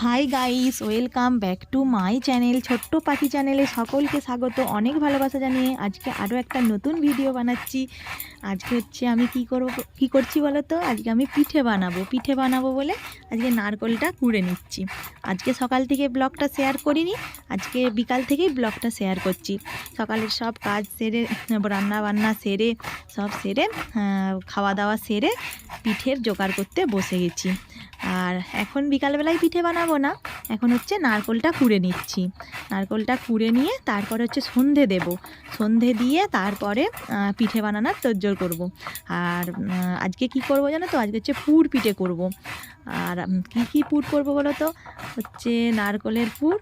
Hi guys welcome back to my channel ছোট্ট পাখি চ্যানেলে সকলকে স্বাগত, অনেক ভালোবাসা জানিয়ে আজকে আরও একটা নতুন ভিডিও বানাচ্ছি। আজকে হচ্ছে আমি কি করব, কি করছি বলো তো আজকে আমি পিঠে বানাবো পিঠে বানাবো বলে আজকে নারকলটা কুড়ে নিচ্ছি। আজকে সকাল থেকে ব্লগটা শেয়ার করিনি, আজকে বিকাল থেকেই ব্লগটা শেয়ার করছি। সকালের সব কাজ সেরে রান্না বান্না সেরে, সব সেরে খাওয়া দাওয়া সেরে পিঠের জোগাড় করতে বসে গেছি। আর এখন বিকালবেলায় পিঠে বানাবো না। এখন হচ্ছে নারকোলটা কুড়ে নিচ্ছি। নারকোলটা কুড়ে নিয়ে তারপর হচ্ছে সন্ধে দেব। সন্ধে দিয়ে তারপরে পিঠে বানানোর তজ্জোর করব। আর আজকে কি করব জানো তো? আজকে হচ্ছে পুর পিঠে করব। আর কি কি পুর করব বলো তো? হচ্ছে নারকলের পুর,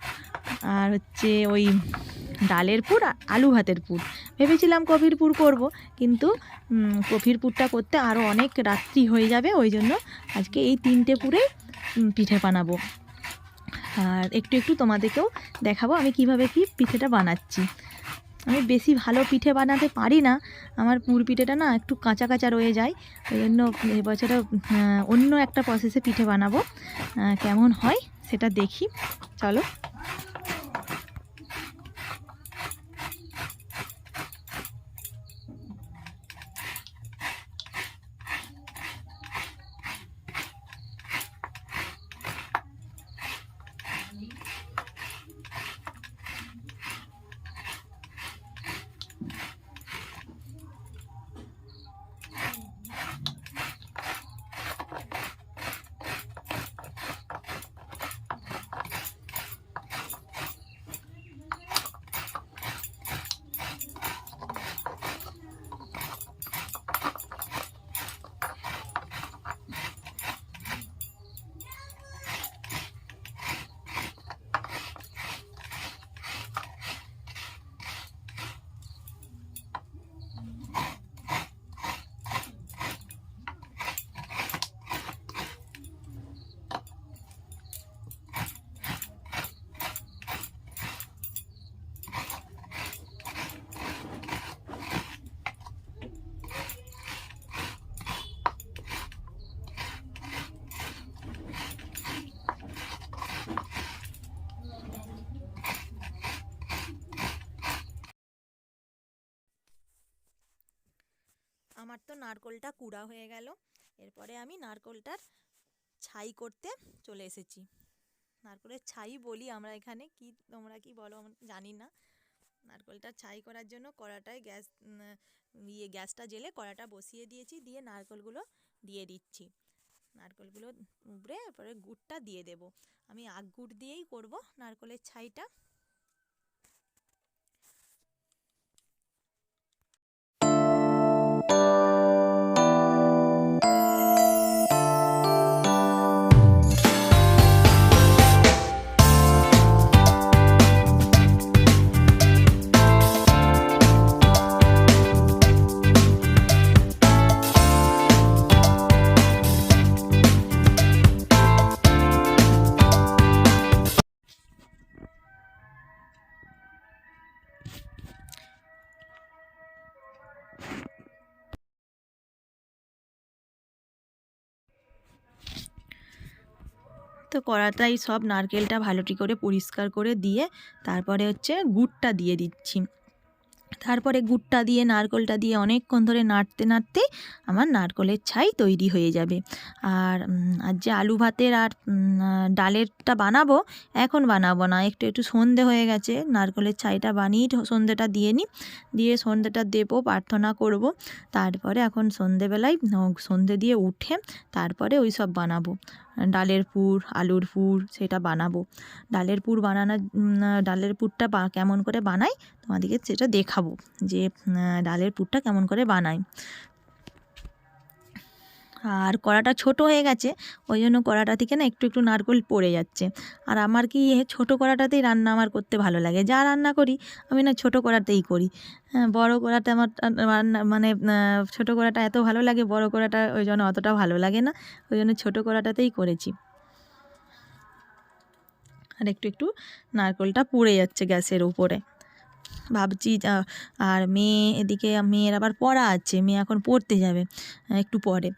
আর হচ্ছে ওই ডালের পুর, আর আলু ভাতের পুর। ভেবেছিলাম কফির পুর করব, কিন্তু কফির পুরটা করতে আরও অনেক রাত্রি হয়ে যাবে, ওই জন্য আজকে এই তিনটে পুরে পিঠে বানাবো। আর একটু একটু তোমাদেরকেও দেখাবো আমি কীভাবে কি পিঠেটা বানাচ্ছি। আমি বেশি ভালো পিঠে বানাতে পারি না। আমার পুর পিঠেটা না একটু কাঁচা কাঁচা রয়ে যায়। ওই জন্য এবছরে অন্য একটা প্রসেসে পিঠে বানাবো। কেমন হয় সেটা দেখি। চলো। আমার তো নারকলটা কুড়া হয়ে গেল। এরপরে আমি নারকলটার ছাই করতে চলে এসেছি। নারকলের ছাই বলি আমরা এখানে, কি তোমরা কি বলো জানি না। নারকলটা ছাই করার জন্য কড়াটায় গ্যাস ইয়ে গ্যাসটা জেলে কড়াটা বসিয়ে দিয়েছি, দিয়ে নারকলগুলো দিয়ে দিচ্ছি। নারকলগুলো উপড়ে এরপরে গুড়টা দিয়ে দেব। আমি আগ গুড় দিয়েই করব নারকলের ছাইটা। তো কড়াটাই সব নারকেলটা ভালোটি করে পরিষ্কার করে দিয়ে তারপরে হচ্ছে গুড়টা দিয়ে দিচ্ছি। তারপরে গুড়টা দিয়ে, নারকলটা দিয়ে অনেকক্ষণ ধরে নাড়তে নাড়তে আমার নারকলের ছাই তৈরি হয়ে যাবে। আর আর যে আলু ভাতের আর ডালেরটা বানাবো, এখন বানাবো না। একটু একটু সন্ধে হয়ে গেছে, নারকলের ছাইটা বানিয়ে সন্ধেটা দিয়ে নিই। দিয়ে সন্ধেটা দেবো, প্রার্থনা করব। তারপরে এখন সন্ধেবেলায় সন্ধে দিয়ে উঠে তারপরে ওই সব বানাবো। ডালের পুর, আলুর পুর সেটা বানাবো। ডালের পুর বানানোর ডালের পুরটা কেমন করে বানাই তোমাদেরকে সেটা দেখাবো যে ডালের পুরটা কেমন করে বানাই। আর কড়াটা ছোট হয়ে গেছে, ওই জন্য কড়াটা থেকে না একটু একটু নারকোল পড়ে যাচ্ছে। আর আমার কি ছোটো কড়াটাতেই রান্না আমার করতে ভালো লাগে। যা রান্না করি, আমি না ছোটো কড়াতেই করি। হ্যাঁ বড় কড়াতে আমার রান্না মানে ছোটো কড়াটা এত ভালো লাগে, বড় কড়াটা ওই জন্য অতটা ভালো লাগে না। ওই জন্য ছোটো কড়াটাতেই করেছি। আর একটু একটু নারকোলটা পুড়ে যাচ্ছে গ্যাসের উপরে। ভাবছি আর মেয়ে, এদিকে মেয়ের আবার পড়া আছে, মেয়ে এখন পড়তে যাবে, একটু পরে।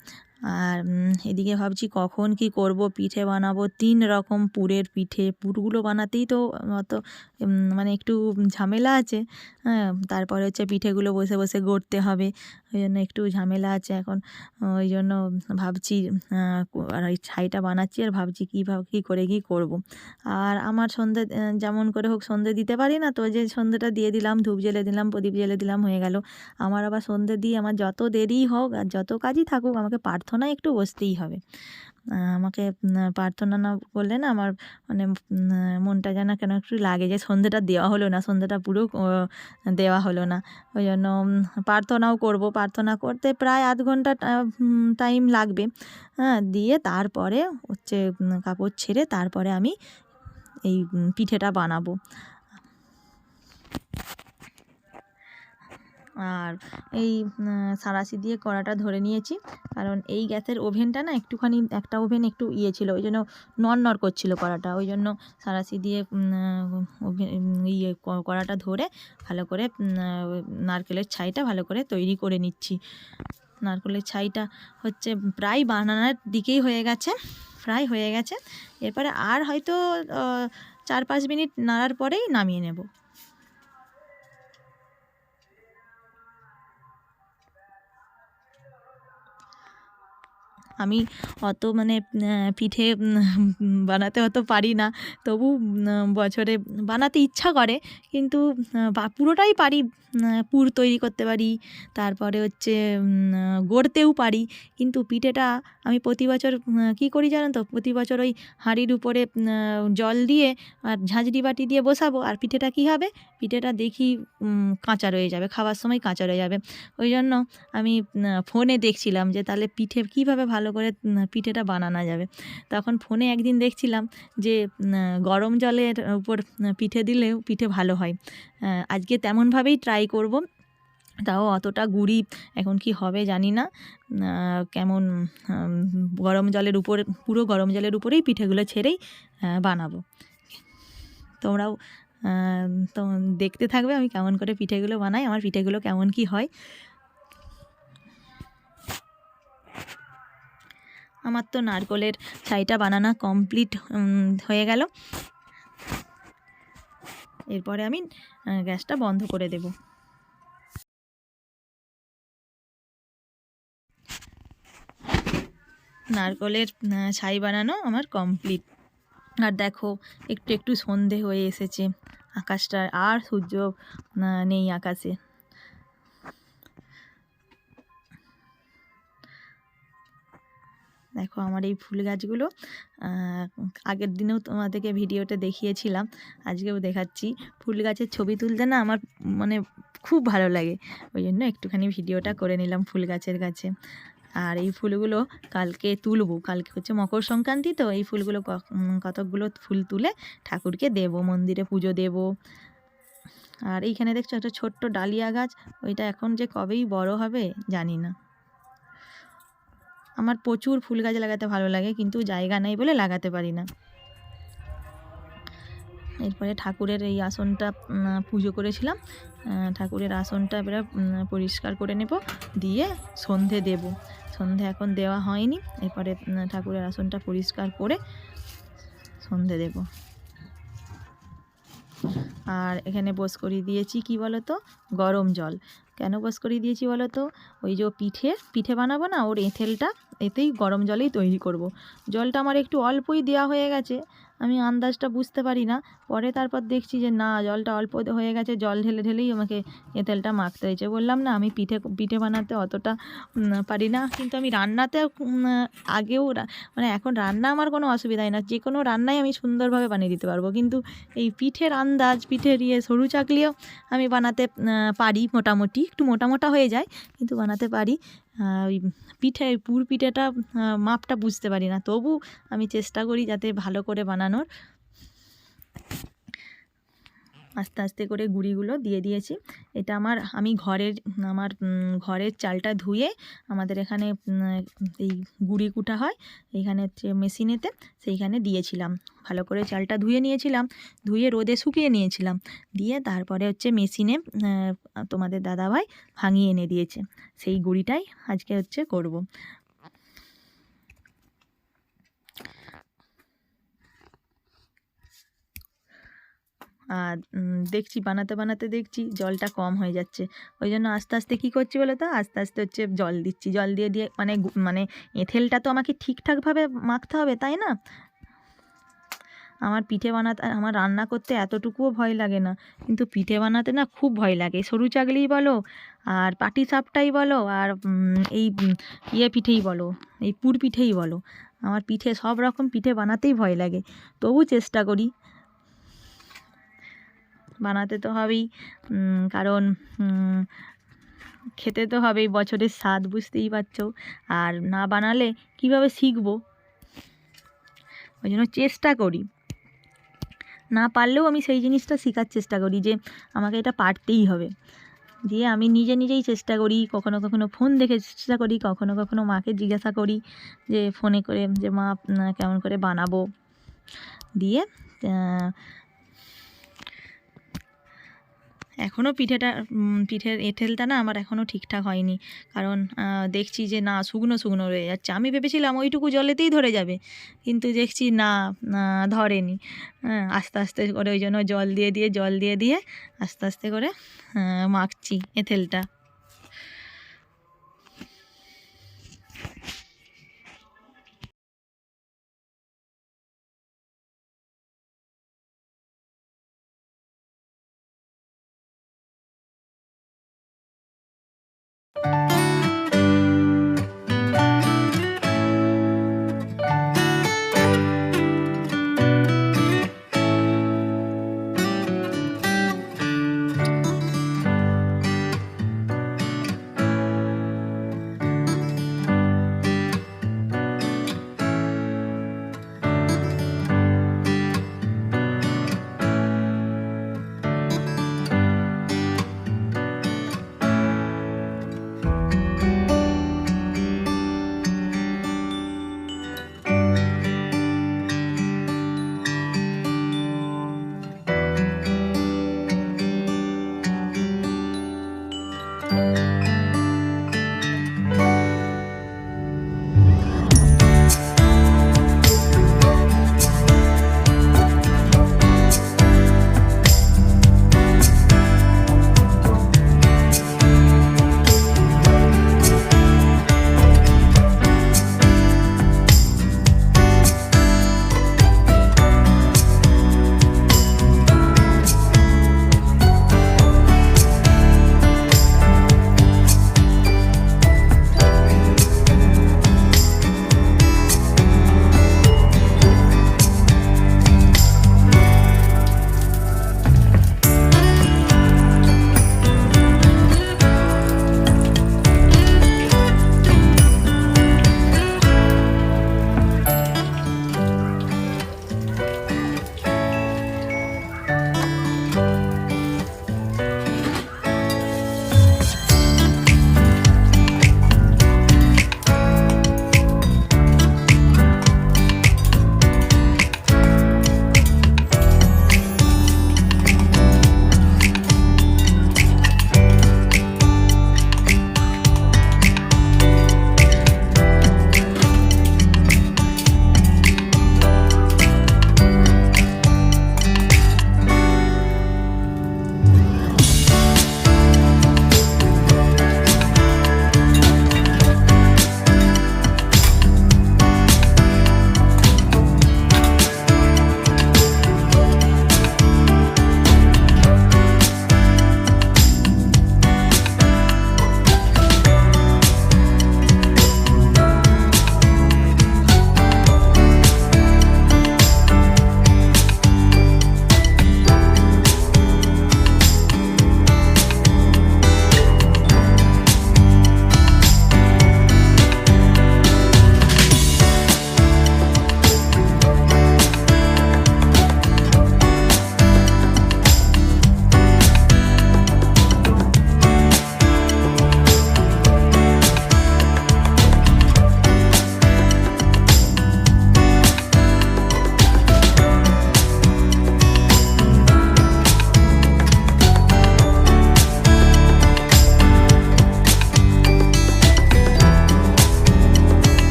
আর এদিকে ভাবছি কখন কি করব? পিঠে বানাবো। তিন রকম পুরের পিঠে। পুরগুলো বানাতেই তো অত মানে একটু ঝামেলা আছে। হ্যাঁ তারপরে হচ্ছে পিঠেগুলো বসে বসে গড়তে হবে। ওই জন্য একটু ঝামেলা আছে এখন। ওই জন্য ভাবছি আর ওই ছাইটা বানাচ্ছি আর ভাবছি কী ভাব, কী করে কী করব। আর আমার সন্ধে যেমন করে হোক সন্ধে দিতে পারি না তো, যে সন্ধেটা দিয়ে দিলাম, ধূপ জেলে দিলাম, প্রদীপ জেলে দিলাম, হয়ে গেল। আমার আবার সন্ধে দিয়ে আমার যত দেরি হোক আর যত কাজই থাকুক, আমাকে প্রার্থনায় একটু বসতেই হবে। আমাকে প্রার্থনা না করলে না আমার মানে মনটা যেন কেন একটু লাগে যে সন্ধেটা দেওয়া হলো না সন্ধেটা পুরো দেওয়া হলো না। ওই জন্য প্রার্থনাও করব। প্রার্থনা করতে প্রায় আধ ঘণ্টা টাইম লাগবে। হ্যাঁ দিয়ে তারপরে হচ্ছে কাপড় ছেড়ে তারপরে আমি এই পিঠেটা বানাবো। আর এই সাঁড়াশি দিয়ে কড়াটা ধরে নিয়েছি। কারণ এই গ্যাসের ওভেনটা না একটুখানি, একটা ওভেন একটু ইয়ে ছিল, ওই জন্য নড় করছিল কড়াটা। ওই জন্য সাঁড়াশি দিয়ে ওভেন ইয়ে কড়াটা ধরে ভালো করে নারকেলের ছাইটা ভালো করে তৈরি করে নিচ্ছি। নারকেলের ছাইটা হচ্ছে প্রায় বানানোর দিকেই হয়ে গেছে ফ্রাই হয়ে গেছে। এরপরে আর হয়তো চার পাঁচ মিনিট নাড়ার পরেই নামিয়ে নেব। আমি অত মানে পিঠে বানাতে অত পারি না। তবু বছরে বানাতে ইচ্ছা করে। কিন্তু পুরোটাই পারি পুর তৈরি করতে পারি, তারপরে হচ্ছে গড়তেও পারি। কিন্তু পিঠেটা আমি প্রতি বছর কী করি জানেন তো? প্রতি বছর ওই হাঁড়ির উপরে জল দিয়ে আর ঝাঁঝরি বাটি দিয়ে বসাবো। আর পিঠেটা কী হবে? পিঠেটা দেখি কাঁচা রয়ে যাবে। খাওয়ার সময় কাঁচা রয়ে যাবে। ওই জন্য আমি ফোনে দেখছিলাম যে তাহলে পিঠে কীভাবে ভালো করে পিঠেটা বানানো যাবে। তখন ফোনে একদিন দেখছিলাম যে গরম জলের উপর পিঠে দিলেও পিঠে ভালো হয়। আজকে তেমনভাবেই ট্রাই করব। তাও অতটা গুড়ি এখন কি হবে জানি না। কেমন গরম জলের উপর, পুরো গরম জলের উপরেই পিঠেগুলো ছেড়েই বানাবো। তোমরাও তো দেখতে থাকবে আমি কেমন করে পিঠেগুলো বানাই, আমার পিঠেগুলো কেমন কি হয়। আমার তো নারকলের ছাইটা বানানো কমপ্লিট হয়ে গেল। এরপরে আমি গ্যাসটা বন্ধ করে দেব। নারকলের ছাই বানানো আমার কমপ্লিট আর দেখো, একটু একটু সন্ধে হয়ে এসেছে। আকাশটার আর সূর্য নেই আকাশে। দেখো আমার এই ফুল গাছগুলো আগের দিনেও তোমাদেরকে ভিডিওতে দেখিয়েছিলাম, আজকেও দেখাচ্ছি। ফুল গাছের ছবি তুলতে না আমার মানে খুব ভালো লাগে, ওই জন্য একটুখানি ভিডিওটা করে নিলাম ফুল গাছের কাছে। আর এই ফুলগুলো কালকে তুলবো, কালকে হচ্ছে মকর সংক্রান্তি তো, এই ফুলগুলো কতকগুলো ফুল তুলে ঠাকুরকে দেব, মন্দিরে পুজো দেব। আর এইখানে দেখছ একটা ছোট্ট ডালিয়া গাছ, ওইটা এখন যে কবেই বড় হবে জানি না। আমার প্রচুর ফুল গাছ লাগাতে ভালো লাগে, কিন্তু জায়গা নেই বলে লাগাতে পারি না। এরপরে ঠাকুরের এই আসনটা পুজো করেছিলাম। ঠাকুরের আসনটা এবার পরিষ্কার করে নেব, দিয়ে সন্ধে দেব। সন্ধে এখন দেওয়া হয়নি, এরপরে ঠাকুরের আসনটা পরিষ্কার করে সন্ধে দেব। আর এখানে বস করিয়ে দিয়েছি, কি বলো তো গরম জল। কেন বস করিয়ে দিয়েছি বলো তো ওই যে পিঠে পিঠে বানাবো না, ওর এঁথেলটা এতেই গরম জলেই তৈরি করব। জলটা আমার একটু অল্পই দেওয়া হয়ে গেছে আমি আন্দাজটা বুঝতে পারি না। পরে তারপর দেখছি যে, না, জলটা অল্প হয়ে গেছে, জল ঢেলে ঢেলেই আমাকে এ তেলটা মাখতে হয়েছে। বললাম, না, আমি পিঠে পিঠে বানাতে অতটা পারি না। কিন্তু আমি রান্নাতে আগেও মানে এখন রান্না আমার কোনো অসুবিধাই না। যে কোনো রান্নাই আমি সুন্দরভাবে বানিয়ে দিতে পারব। কিন্তু এই পিঠের আন্দাজ, পিঠের ইয়ে সরু চাকলিও আমি বানাতে পারি মোটামুটি। একটু মোটা মোটা হয়ে যায়, কিন্তু বানাতে পারি। ওই পিঠে, পুর পিঠেটা মাপটা বুঝতে পারি না। তবু আমি চেষ্টা করি যাতে ভালো করে বানানোর। আস্তে আস্তে করে গুঁড়িগুলো দিয়ে দিয়েছি। এটা আমার, আমি ঘরের, আমার ঘরের চালটা ধুয়ে আমাদের এখানে এই গুঁড়ি কুটা হয়, এইখানে মেশিনেতে সেইখানে দিয়েছিলাম। ভালো করে চালটা ধুয়ে নিয়েছিলাম, ধুয়ে রোদে শুকিয়ে নিয়েছিলাম। দিয়ে তারপরে হচ্ছে মেশিনে তোমাদের দাদাভাই ভাঙিয়ে এনে দিয়েছে। সেই গুঁড়িটাই আজকে হচ্ছে করব। দেখছি, বানাতে বানাতে দেখছি জলটা কম হয়ে যাচ্ছে। ওই জন্য আস্তে আস্তে কী করছি বলো তো? আস্তে আস্তে হচ্ছে জল দিচ্ছি। জল দিয়ে দিয়ে মানে মানে এঁথেলটা তো আমাকে ঠিকঠাকভাবে মাখতে হবে, তাই না? আমার পিঠে বানাতে, আমার রান্না করতে এতটুকুও ভয় লাগে না। কিন্তু পিঠে বানাতে না খুব ভয় লাগে। সরু চাগলিই বলো আর পাটি সাপটাই বলো আর এই ইয়ে পিঠেই বলো, এই পুর পিঠেই বলো। আমার পিঠে সব রকম পিঠে বানাতেই ভয় লাগে। তবু চেষ্টা করি। বানাতে তো হবেই। কারণ খেতে তো হবেই, বছরের স্বাদ বুঝতেই পারছ। আর না বানালে কীভাবে শিখব? ওই জন্য চেষ্টা করি। না পারলেও আমি সেই জিনিসটা শেখার চেষ্টা করি যে, আমাকে এটা পারতেই হবে। দিয়ে আমি নিজে নিজেই চেষ্টা করি, কখনো কখনো ফোন দেখে চেষ্টা করি, কখনো কখনো মাকে জিজ্ঞাসা করি যে, ফোনে করে যে, মা কেমন করে বানাবো? দিয়ে এখনও পিঠেটা পিঠের এঁঠেলটা না আমার এখনও ঠিকঠাক হয়নি। কারণ দেখছি যে না, শুকনো শুকনো রয়ে যাচ্ছে। আমি ভেবেছিলাম ওইটুকু জলেতেই ধরে যাবে। কিন্তু দেখছি না ধরেনি। আস্তে আস্তে করে ওই জন্য জল দিয়ে দিয়ে, জল দিয়ে দিয়ে আস্তে আস্তে করে মাখছি এঁথেলটা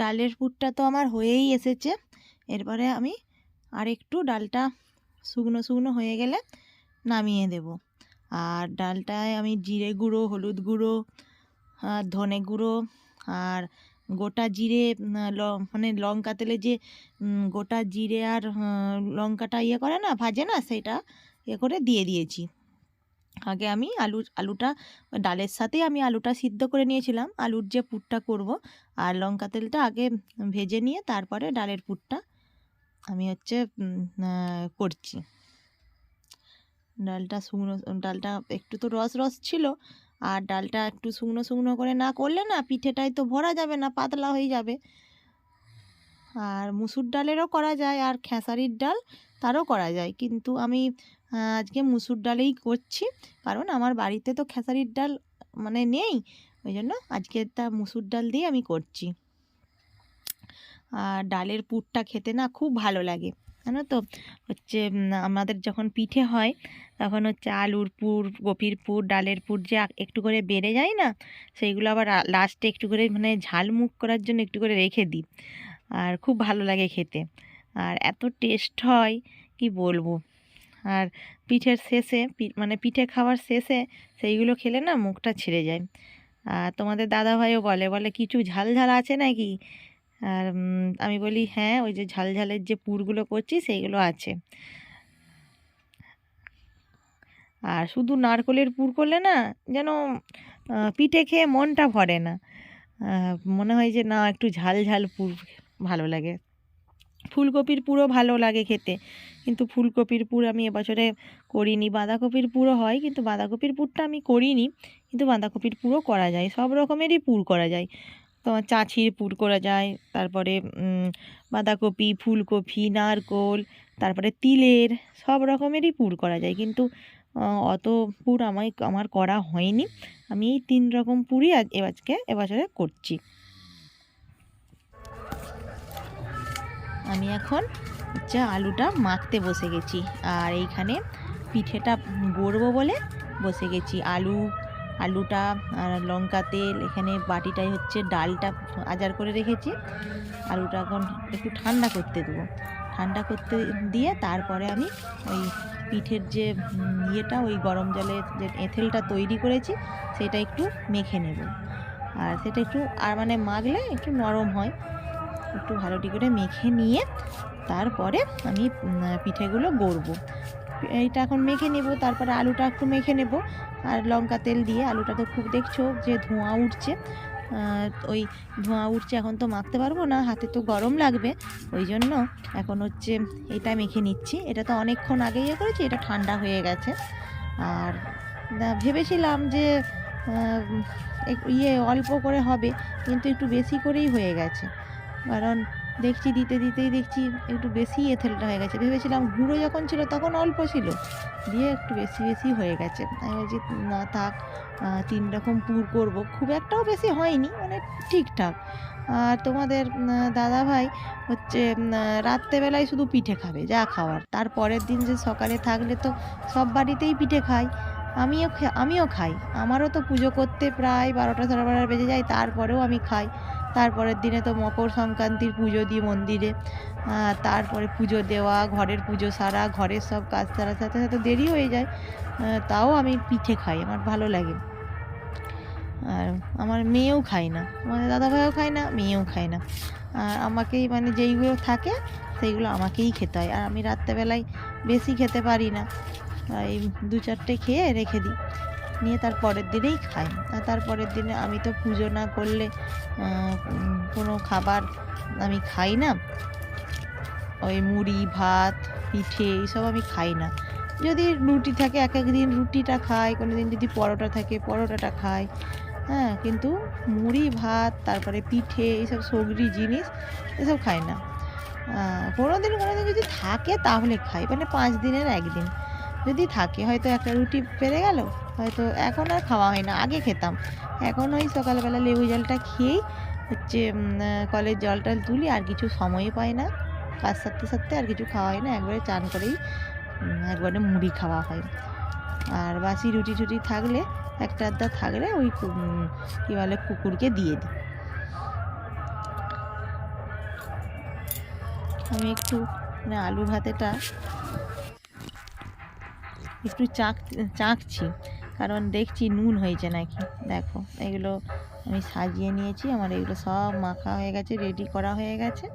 ডালের পুরটা তো আমার হয়েই এসেছে। এরপরে আমি আর একটু ডালটা শুকনো শুকনো হয়ে গেলে নামিয়ে দেব। আর ডালটায় আমি জিরে গুঁড়ো, হলুদ গুঁড়ো আর ধনে গুঁড়ো আর গোটা জিরে মানে লঙ্কা তেলে যে গোটা জিরে আর লঙ্কাটা ইয়ে করে না, ভাজে না, সেটা ইয়ে করে দিয়ে দিয়েছি। আগে আমি আলু, আলুটা, ডালের সাথেই আমি আলুটা সিদ্ধ করে নিয়েছিলাম। আলুর যে পুরটা করব আর লঙ্কা তেলটা আগে ভেজে নিয়ে তারপরে ডালের পুরটা আমি হচ্ছে করছি। ডালটা শুকনো, ডালটা একটু তো রস রস ছিল আর ডালটা একটু শুকনো শুকনো করে না করলে না পিঠেটাই তো ভরা যাবে না, পাতলা হয়ে যাবে। আর মুসুর ডালেরও করা যায় আর খেসারির ডাল তারও করা যায়। কিন্তু আমি আজকে মুসুর ডালেই করছি। কারণ আমার বাড়িতে তো খেসারির ডাল মানে নেই। ওই জন্য আজকে তা মুসুর ডাল দিয়ে আমি করছি। আর ডালের পুরটা খেতে না খুব ভালো লাগে। জানো তো? হচ্ছে আমাদের যখন পিঠে হয়, তখন হচ্ছে আলুর পুর, কপির পুর, ডালের পুর যে একটু করে বেড়ে যায় না, সেইগুলো আবার লাস্টে একটু করে মানে ঝাল মুখ করার জন্য একটু করে রেখে দিই। আর খুব ভালো লাগে খেতে। আর এত টেস্ট হয়, কি বলব? আর পিঠের শেষে মানে পিঠে খাওয়ার শেষে সেইগুলো খেলে না মুখটা ছিঁড়ে যায়। আর তোমাদের দাদাভাইও বলে বলে কিছু ঝাল ঝাল আছে নাকি? আর আমি বলি হ্যাঁ ওই যে ঝাল ঝালের যে পুরগুলো করছি সেইগুলো আছে। আর শুধু নারকোলের পুর করলে না যেন পিঠে খেয়ে মনটা ভরে না। মনে হয় যে না, একটু ঝাল ঝাল পুর ভালো লাগে। ফুলকপির পুরো ভালো লাগে খেতে। কিন্তু ফুলকপির পুর আমি এবছরে করিনি। বাঁধাকপির পুরো হয়, কিন্তু বাঁধাকপির পুরটা আমি করিনি। কিন্তু বাঁধাকপির পুরো করা যায়, সব রকমেরই পুর করা যায়। তোমার চাছির পুর করা যায়, তারপরে বাঁধাকপি, ফুলকপি, নারকোল, তারপরে তিলের, সব রকমেরই পুর করা যায়। কিন্তু অত পুর আমায়, আমার করা হয়নি। আমি এই তিন রকম পুরই আজ, এবাজকে, এবছরে করছি। আমি এখন হচ্ছে আলুটা মাখতে বসে গেছি। আর এইখানে পিঠেটা গড়বো বলে বসে গেছি। আলু, আলুটা আর লঙ্কা তেল, এখানে বাটিটায় হচ্ছে ডালটা আজার করে রেখেছি। আলুটা এখন একটু ঠান্ডা করতে দেবো। ঠান্ডা করতে দিয়ে তারপরে আমি ওই পিঠের যে ইয়েটা, ওই গরম জলে যে এঁথেলটা তৈরি করেছি, সেটা একটু মেখে নেব। আর সেটা একটু, আর মানে মাখলে একটু নরম হয়। একটু ভালোটি করে মেখে নিয়ে তারপরে আমি পিঠেগুলো গড়বো। এইটা এখন মেখে নেব, তারপরে আলুটা একটু মেখে নেব। আর লঙ্কা তেল দিয়ে, আলুটা তো খুব দেখছ যে ধোঁয়া উঠছে। ওই ধোঁয়া উঠছে এখন তো মাখতে পারব না, হাতে তো গরম লাগবে। ওই জন্য এখন হচ্ছে এটা মেখে নিচ্ছি। এটা তো অনেকক্ষণ আগে ইয়ে করেছি, এটা ঠান্ডা হয়ে গেছে। আর ভেবেছিলাম যে ইয়ে অল্প করে হবে, কিন্তু একটু বেশি করেই হয়ে গেছে। কারণ দেখছি, দিতে, দিতেই দেখছি একটু বেশি এথেলটা হয়ে গেছে। ভেবেছিলাম গুঁড়ো যখন ছিল তখন অল্প ছিল, দিয়ে একটু বেশি বেশি হয়ে গেছে। আমি বলছি না থাক তিন রকম পুর করব। খুব একটাও বেশি হয়নি মানে ঠিকঠাক। আর তোমাদের দাদা ভাই হচ্ছে রাত্রেবেলায় শুধু পিঠে খাবে, যা খাওয়ার। তার পরের দিন যে সকালে থাকলে তো সব বাড়িতেই পিঠে খাই। আমিও আমিও খাই। আমারও তো পুজো করতে প্রায় বারোটা, সাড়ে বারোটা বেজে যায়, তারপরেও আমি খাই। তারপরের দিনে তো মকর সংক্রান্তির পুজো দিই মন্দিরে। তারপরে পুজো দেওয়া, ঘরের পুজো সারা, ঘরের সব কাজ সারার সাথে সাথে দেরি হয়ে যায়। তাও আমি পিঠে খাই, আমার ভালো লাগে। আর আমার মেয়েও খায় না, আমাদের দাদাভাইও খায় না, মেয়েও খায় না। আর আমাকেই মানে যেইগুলো থাকে, সেইগুলো আমাকেই খেতে হয়। আর আমি রাত্রেবেলায় বেশি খেতে পারি না। এই দু চারটে খেয়ে রেখে দিই। নিয়ে তার পরের দিনেই খাই। তারপরের দিনে আমি তো পুজো না করলে কোনো খাবার আমি খাই না। ওই মুড়ি, ভাত, পিঠে এইসব আমি খাই না। যদি রুটি থাকে, এক এক দিন রুটিটা খাই, কোনো দিন যদি পরোটা থাকে, পরোটাটা খাই। হ্যাঁ কিন্তু মুড়ি, ভাত, তারপরে পিঠে এইসব সবজি, জিনিস এসব খাই না। কোনো দিন কোনো দিন যদি থাকে তাহলে খাই। মানে পাঁচ দিনের একদিন। যদি থাকে, হয়তো একটা রুটি পেরে গেল, হয়তো এখন আর খাওয়া হয় না, আগে খেতাম। এখন ওই সকালবেলা লেবু জলটা খেয়েই হচ্ছে কলের জলটা তুলি, আর কিছু সময় পাই না। কাজ সারতে সারতে আর কিছু খাওয়া হয় না, একবারে চান করেই একবারে মুড়ি খাওয়া হয়। আর বাসি রুটি টুটি থাকলে, একটা আধটা থাকলে ওই কী বলে, কুকুরকে দিয়ে দিই। আমি একটু মানে আলু ভাতেটা একটু চাক, চাকছি, কারণ দেখছি নুন হয়েছে নাকি। দেখো, এগুলো আমি সাজিয়ে নিয়েছি, আমার এগুলো সব মাখা হয়ে গেছে রেডি করা হয়ে গেছে।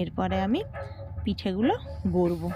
এরপরে আমি পিঠেগুলো গড়বো।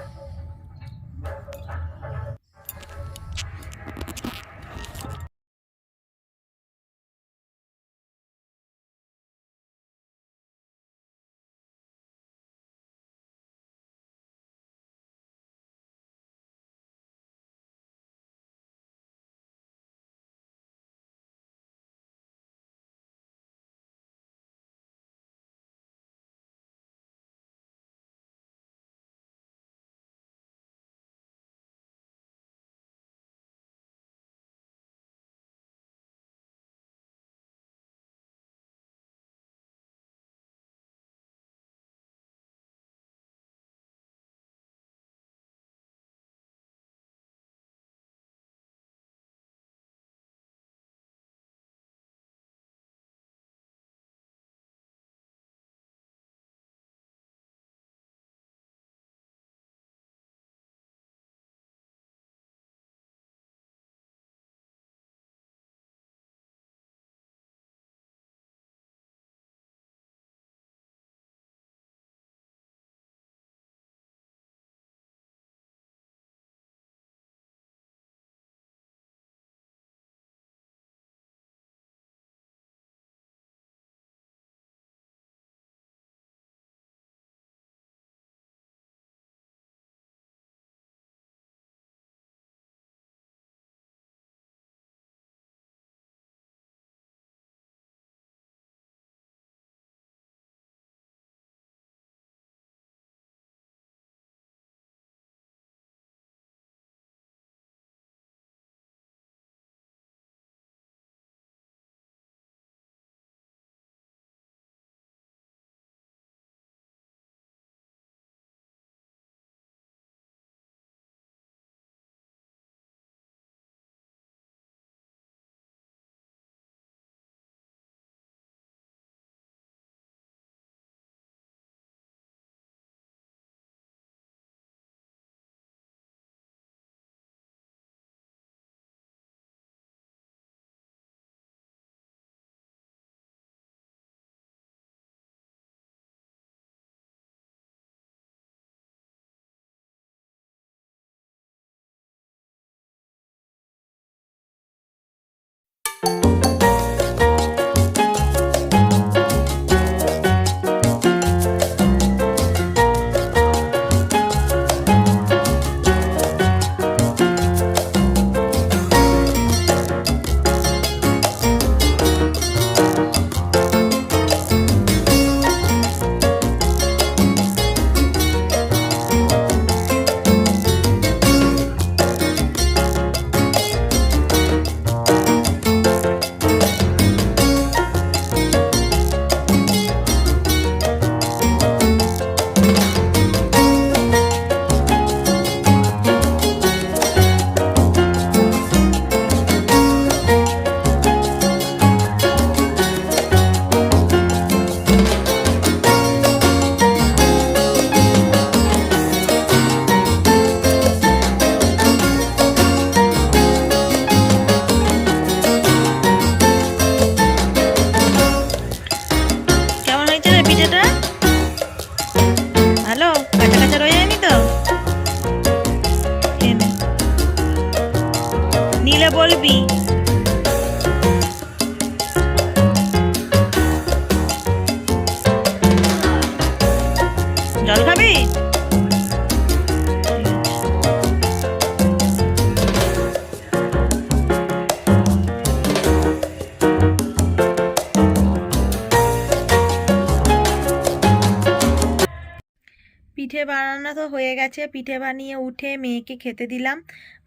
পিঠে বানানো তো হয়ে গেছে। পিঠে বানিয়ে উঠে মেয়েকে খেতে দিলাম।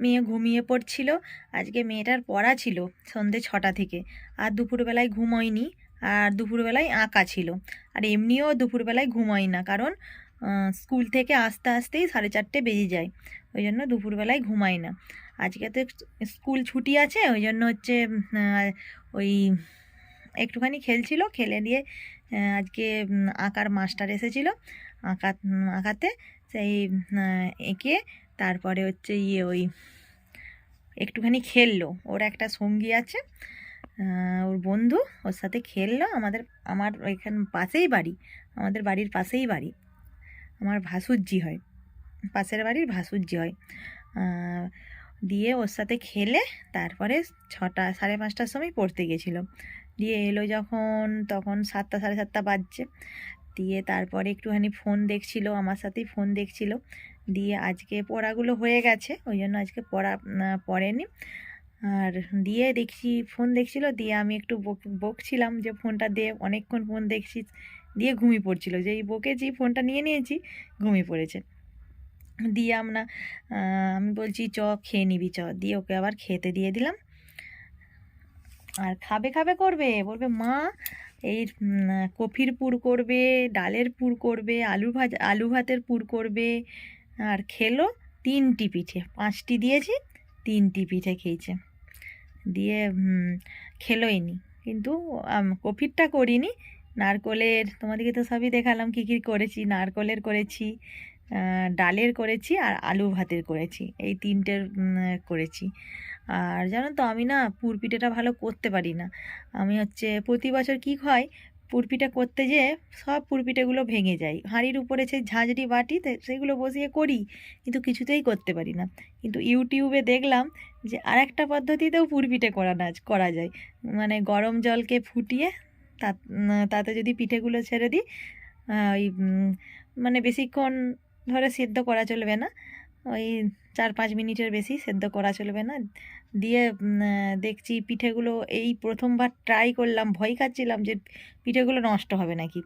মেয়ে ঘুমিয়ে পড়ছিল। আজকে মেয়েটার পড়া ছিল সন্ধে ছটা থেকে। আর দুপুরবেলায় ঘুমোয়নি। আর দুপুরবেলায় আঁকা ছিল। আর এমনিও দুপুরবেলায় ঘুমোয় না। কারণ স্কুল থেকে আসতে আসতেই সাড়ে চারটে বেজে যায়। ওই জন্য দুপুরবেলায় ঘুমায় না। আজকে তো স্কুল ছুটি আছে। ওই জন্য হচ্ছে ওই একটুখানি খেলছিল। খেলে দিয়ে আজকে আঁকার মাস্টার এসেছিল। আঁকা আঁকাতে সেই এঁকে তারপরে হচ্ছে ইয়ে ওই একটুখানি খেললো। ওর একটা সঙ্গী আছে ওর বন্ধু, ওর সাথে খেললো। আমাদের, আমার ওইখান পাশেই বাড়ি, আমাদের বাড়ির পাশেই বাড়ি। আমার ভাসুজ্জি হয়, পাশের বাড়ির ভাসুজ্জি হয়। দিয়ে ওর সাথে খেলে তারপরে ছটা, সাড়ে পাঁচটার সময় পড়তে গেছিল। দিয়ে এলো যখন, তখন সাতটা, সাড়ে সাতটা বাজছে। দিয়ে তারপরে একটুখানি ফোন দেখছিল, আমার সাথেই ফোন দেখছিল। দিয়ে আজকে পড়াগুলো হয়ে গেছে, ওই জন্য আজকে পড়া পড়েনি। আর দিয়ে দেখছি, ফোন দেখছিল, দিয়ে আমি একটু বক- বকছিলাম যে ফোনটা দিয়ে অনেকক্ষণ ফোন দেখছিস দিয়ে ঘুমিয়ে পড়ছিল। যেই বকেছি ফোনটা নিয়ে নিয়েছি, ঘুমিয়ে পড়েছে। দিয়ে আমরা আমি বলছি, চ, খেয়ে নিবি, চ। দিয়ে ওকে আবার খেতে দিয়ে দিলাম। আর খাবে খাবে করবে? বলবে, মা এই কফির পুর করবে, ডালের পুর করবে, আলু ভাজা, আলু ভাতের পুর করবে, আর খেলো তিনটি পিঠে। পাঁচটি দিয়েছি, তিনটি পিঠে খেয়েছে। দিয়ে খেলোই নি কিন্তু কফিরটা করিনি। নারকলের, তোমাদেরকে তো সবই দেখালাম কী কী করেছি। নারকলের করেছি ডালের করেছি, আর আলু ভাতের করেছি। এই তিনটের করেছি। আর জানো তো, আমি না পুর পিঠেটা ভালো করতে পারি না। আমি হচ্ছে প্রতি বছর কী হয় পুরপিঠা করতে যেয়ে সব পুরপিঠেগুলো ভেঙে যায়। হাঁড়ির উপরে সেই ঝাঁঝরি বাটিতে সেগুলো বসিয়ে করি, কিন্তু কিছুতেই করতে পারি না। কিন্তু ইউটিউবে দেখলাম যে আরেকটা পদ্ধতিতেও পুরপিঠে করা না, করা যায়। মানে গরম জলকে ফুটিয়ে তাতে যদি পিঠেগুলো ছেড়ে দিই ওই মানে বেশিক্ষণ ধরে সেদ্ধ করা চলবে না। ওই চার পাঁচ মিনিটের বেশি সেদ্ধ করা চলবে না। দিয়ে দেখছি পিঠেগুলো এই প্রথমবার ট্রাই করলাম, ভয় খাচ্ছিলাম যে পিঠেগুলো নষ্ট হবে নাকি।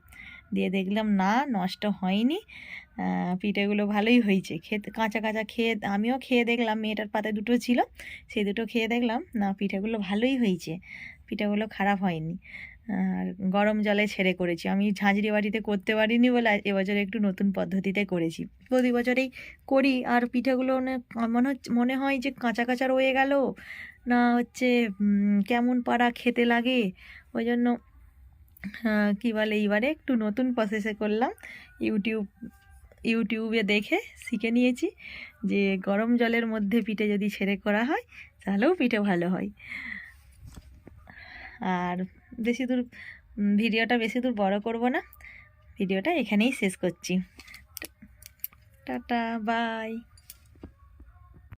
দিয়ে দেখলাম, না, নষ্ট হয়নি। পিঠেগুলো ভালোই হয়েছে। খেতে, কাঁচা কাঁচা খেয়ে, আমিও খেয়ে দেখলাম, মেয়েটার পাতে দুটো ছিল সেই দুটো খেয়ে দেখলাম, না, পিঠেগুলো ভালোই হয়েছে। পিঠেগুলো খারাপ হয়নি। আর গরম জলে ছেড়ে করেছি। আমি ঝাঁঝরি বাটিতে করতে পারিনি বলে এবছর একটু নতুন পদ্ধতিতে করেছি। প্রতি বছরেই করি। আর পিঠেগুলো মনে হচ্ছে, মনে হয় যে কাঁচা কাঁচা রয়ে গেল। না হচ্ছে কেমন পাড়া খেতে লাগে। ওই জন্য কী বলে এইবারে একটু নতুন প্রসেসে করলাম। ইউটিউব ইউটিউবে দেখে শিখে নিয়েছি যে গরম জলের মধ্যে পিঠে যদি ছেড়ে করা হয়, তাহলেও পিঠে ভালো হয়। আর বেশি দূর ভিডিওটা বেশি দূর বড় করব না। ভিডিওটা এখানেই শেষ করছি। Tata bye.